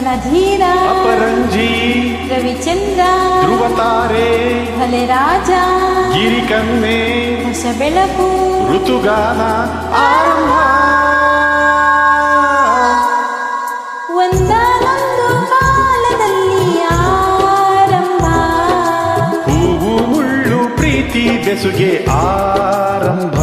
ಚಿತ್ರನಧೀರ ಅಪರಂಜಿ ರವಿಚಂದ್ರ ಧ್ರುವತಾರೆ ಭಲೆ ರಾಜ ಗಿರಿಕನ್ನೆ ಹೊಸ ಬೆಳಕು ಋತುಗಾನ ಆರಂಭ ಒಂದಾನೊಂದು ಕಾಲದಲ್ಲಿ ಆರಂಭ ಹೂವು ಮುಳ್ಳು ಪ್ರೀತಿ ಬೆಸುಗೆ ಆರಂಭ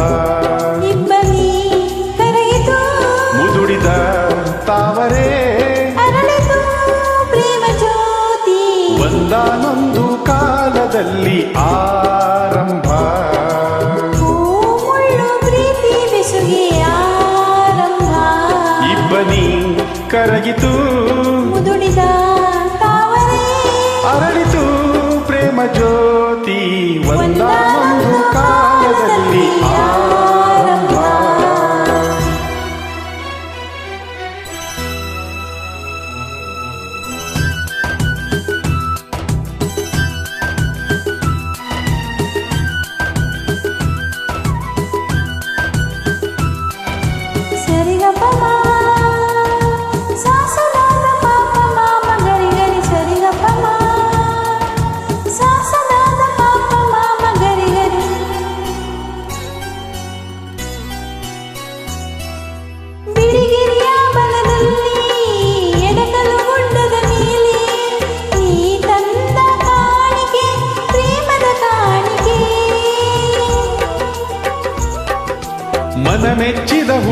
ಕರಗಿತು ಮುದುಡಿದ ತಾವರೇ ಅರಳಿತು ಪ್ರೇಮ ಜ್ಯೋತಿ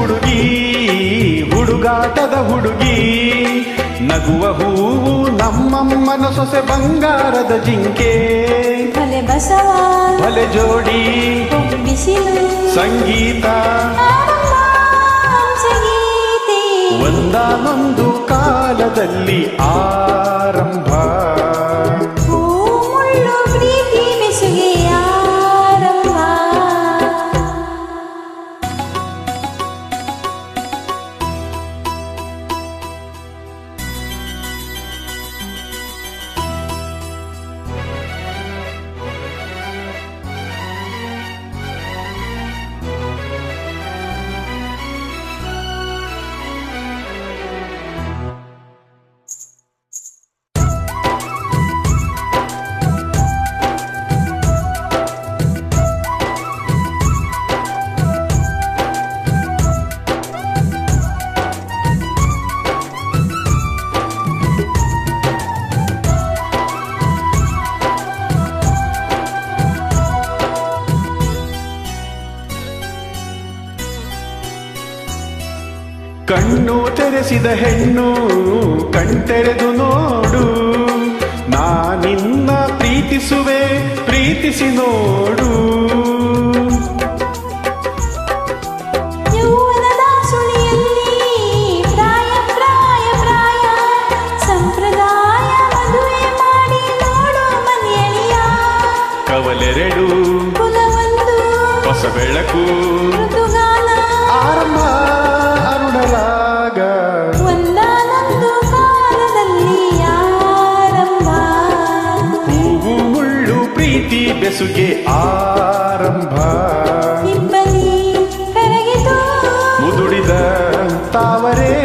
ಹುಡುಗಿ ಹುಡುಗಾಟದ ಹುಡುಗಿ. ನಗುವ ಹೂವು ನಮ್ಮಮ್ಮನ ಸೊಸೆ ಬಂಗಾರದ ಜಿಂಕೆ. ಭಲೆ ಬಸವ ಭಲೆ ಜೋಡಿ. ಬಿಸಿಲು ಸಂಗೀತ. ಸಂಗೀತೆ ಒಂದಾನೊಂದು ಕಾಲದಲ್ಲಿ ಆರಂಭ. ಕಣ್ಣು ತೆರೆಸಿದ ಹೆಣ್ಣು ಕಣ್ತೆರೆದು ನೋಡು. ನಾನಿನ್ನ ಪ್ರೀತಿಸುವೆ ಪ್ರೀತಿಸಿ ನೋಡು. ಕವಲೆರಡು ಹೊಸ ಬೆಳಕು ಪ್ರೀತಿ ಆರಂಭ. ಮುದುಡಿದ ತಾವರೇ.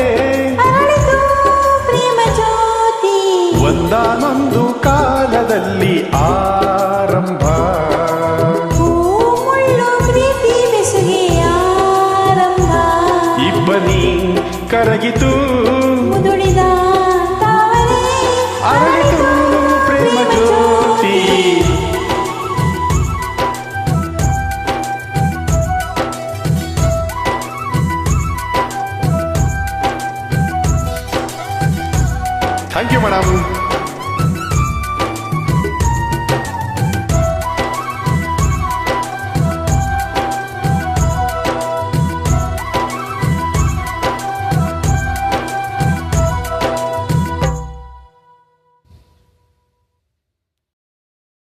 ಒಂದಾನೊಂದು ಕಾಲದಲ್ಲಿ ಆರಂಭ. ಇಬ್ಬನಿ ಕರಗಿತು. Thank you, madam.